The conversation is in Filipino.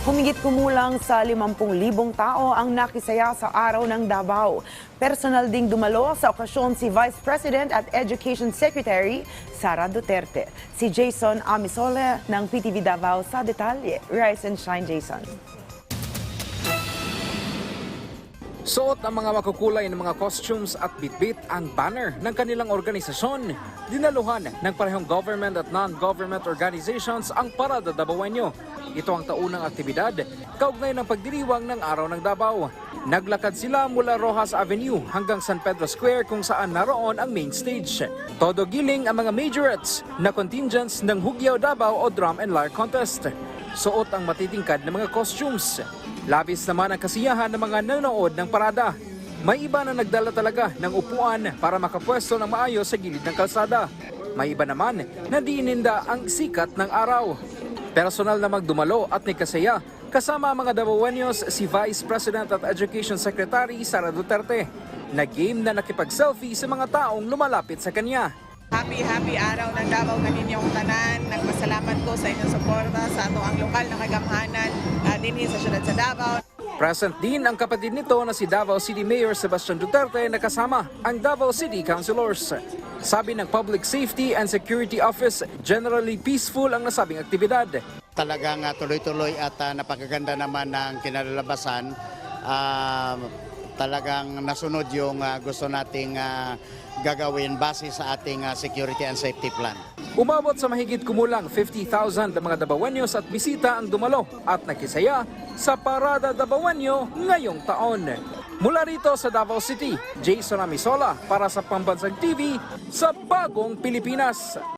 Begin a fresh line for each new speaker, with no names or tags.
Humigit kumulang sa 50,000 tao ang nakisaya sa araw ng Davao. Personal ding dumalo sa okasyon si Vice President at Education Secretary Sara Duterte. Si Jason Amisole ng PTV Davao sa detalye. Rise and shine, Jason.
Suot ang mga makukulay ng mga costumes at bitbit ang banner ng kanilang organisasyon. Dinaluhan ng parehong government at non-government organizations ang Parada Dabawenyo. Ito ang taunang aktibidad kaugnay ng pagdiriwang ng Araw ng Davao. Naglakad sila mula Rojas Avenue hanggang San Pedro Square kung saan naroon ang main stage. Todo giling ang mga majorettes na contingents ng Hugyaw Davao o Drum and Lyre Contest. Suot ang matitingkad na mga costumes. Labis naman ang kasiyahan ng mga nanonood ng parada. May iba na nagdala talaga ng upuan para makapwesto ng maayos sa gilid ng kalsada. May iba naman na diininda ang sikat ng araw. Personal na magdumalo at ni kasaya kasama ang mga Davaoenos si Vice President at Education Secretary Sara Duterte na game na nakipag-selfie sa mga taong lumalapit sa kanya.
Happy, happy araw ng Davao kaninyong tanan. Nagpasalamat ko sa inyong suporta sa ato ang lokal na kagamhanan uh, dinhi sa syudad sa Davao.
Present din ang kapatid nito na si Davao City Mayor Sebastian Duterte na kasama ang Davao City Councilors. Sabi ng Public Safety and Security Office, generally peaceful ang nasabing aktibidad.
talagang ah, tuloy-tuloy at ah, napakaganda naman ng kinalalabasan. Ah, talagang nasunod yung ah, gusto nating ah, gagawin base sa ating ah, security and safety plan.
Umabot sa mahigit kumulang 50,000 na mga Dabawenyos at bisita ang dumalo at nakisaya sa Parada Dabawenyo ngayong taon. Mula rito sa Davao City, Jason Amisola para sa Pambansang TV sa Bagong Pilipinas.